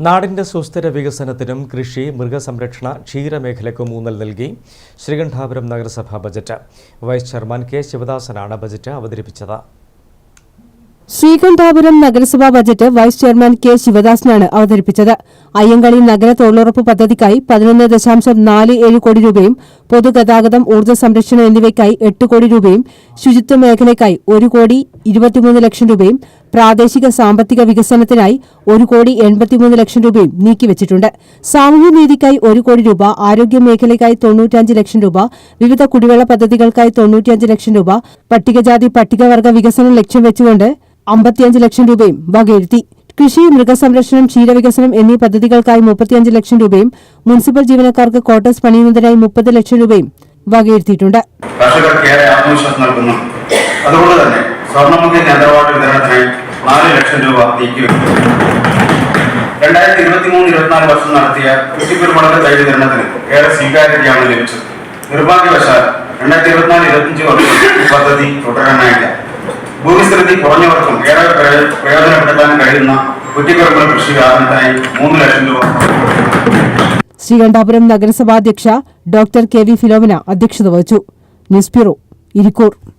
നാടിന്റെ സുസ്ഥിര വികസനത്തിനും കൃഷി മൃഗസംരക്ഷണ ക്ഷീരമേഖലയ്ക്കും ഊന്നൽ നൽകി ശ്രീകണ്ഠാപുരം നഗരസഭാ ബജറ്റ്. വൈസ് ചെയർമാൻ കെ ശിവദാസനാണ് ബജറ്റ് അവതരിപ്പിച്ചത്. ശ്രീകണ്ഠാപുരം നഗരസഭാ ബജറ്റ് വൈസ് ചെയർമാൻ കെ ശിവദാസനാണ് അവതരിപ്പിച്ചത്. അയ്യങ്കളി നഗര തൊഴിലുറപ്പ് പദ്ധതിക്കായി പതിനൊന്ന് ദശാംശം നാല് ഏഴ് കോടി രൂപയും പൊതുഗതാഗതം ഊർജ സംരക്ഷണം എന്നിവയ്ക്കായി എട്ട് കോടി രൂപയും ശുചിത്വ മേഖലയ്ക്കായി ഒരു കോടി ഇരുപത്തിമൂന്ന് ലക്ഷം രൂപയും പ്രാദേശിക സാമ്പത്തിക വികസനത്തിനായി ഒരു കോടി എൺപത്തിമൂന്ന് ലക്ഷം രൂപയും നീക്കിവച്ചിട്ടുണ്ട്. സാമൂഹ്യനീതിക്കായി ഒരു കോടി രൂപ ആരോഗ്യ മേഖലയ്ക്കായി തൊണ്ണൂറ്റഞ്ച് ലക്ഷം രൂപ വിവിധ കുടിവെള്ള പദ്ധതികൾക്കായി തൊണ്ണൂറ്റിയഞ്ച് ലക്ഷം രൂപ പട്ടികജാതി പട്ടികവർഗ വികസനം ലക്ഷ്യം വെച്ചുകൊണ്ട് അമ്പത്തിയഞ്ച് ലക്ഷം രൂപയും വകയിരുത്തി. കൃഷി മൃഗസംരക്ഷണം ക്ഷീരവികസനം എന്നീ പദ്ധതികൾക്കായി മുപ്പത്തിയഞ്ച് ലക്ഷം രൂപയും മുനിസിപ്പൽ ജീവനക്കാർക്ക് ക്വാർട്ടേഴ്സ് പണിയുന്നതിനായി മുപ്പത് ലക്ഷം രൂപയും വകയിരുത്തിയിട്ടുണ്ട്. അതുകൊണ്ട് തന്നെ സ്വർണമുഖി നേന്ത്രവാട് വിതരണത്തിനായി നാല് ലക്ഷം രൂപ നീക്കിവെച്ചു രണ്ടായിരത്തി ഇരുപത്തി മൂന്ന് ഇരുപത്തിനാല് വർഷം നടത്തിയ കൃഷിക്കുരുമുളക് തൈ വിതരണത്തിന് ഏറെ സ്വീകാര്യതയാണ് ലഭിച്ചത്. നിർഭാഗ്യവശാൽ രണ്ടായിരത്തി ഇരുപത്തിനാല് ഇരുപത്തിയഞ്ച് വർഷം ഈ പദ്ധതി തുടരാനായില്ല. ഭൂമിസ്ഥിതി കുറഞ്ഞവർക്കും ഏറെ പ്രയോ- പ്രയോജനപ്പെടുത്താൻ കഴിയുന്ന കുറ്റിക്കുരുമുളക് കൃഷി വ്യാപനത്തിനായി മൂന്ന് ലക്ഷം രൂപ. ശ്രീകണ്ഠാപുരം നഗരസഭാധ്യക്ഷ ഡോക്ടർ കെ വി ഫിലോമിന അധ്യക്ഷത വഹിച്ചു. News bureau Irikkur.